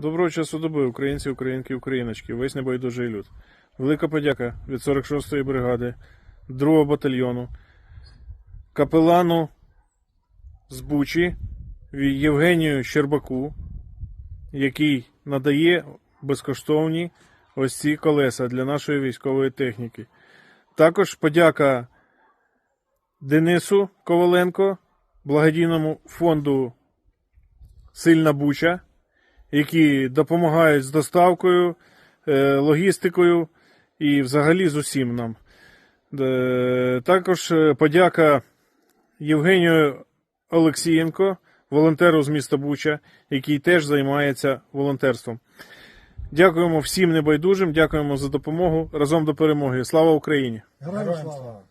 Доброго часу доби, українці, українки, україночки, весь небайдужий люд. Велика подяка від 46-ї бригади, 2-го батальйону, капелану з Бучі Євгенію Щербаку, який надає безкоштовні ось ці колеса для нашої військової техніки. Також подяка Денису Коваленко, благодійному фонду Сильна Буча, які допомагають з доставкою, е, логістикою і взагалі з усім нам. Е, Також е, подяка Євгенію Олексієнко, волонтеру з міста Буча, який теж займається волонтерством. Дякуємо всім небайдужим, дякуємо за допомогу. Разом до перемоги. Слава Україні! Героям слава!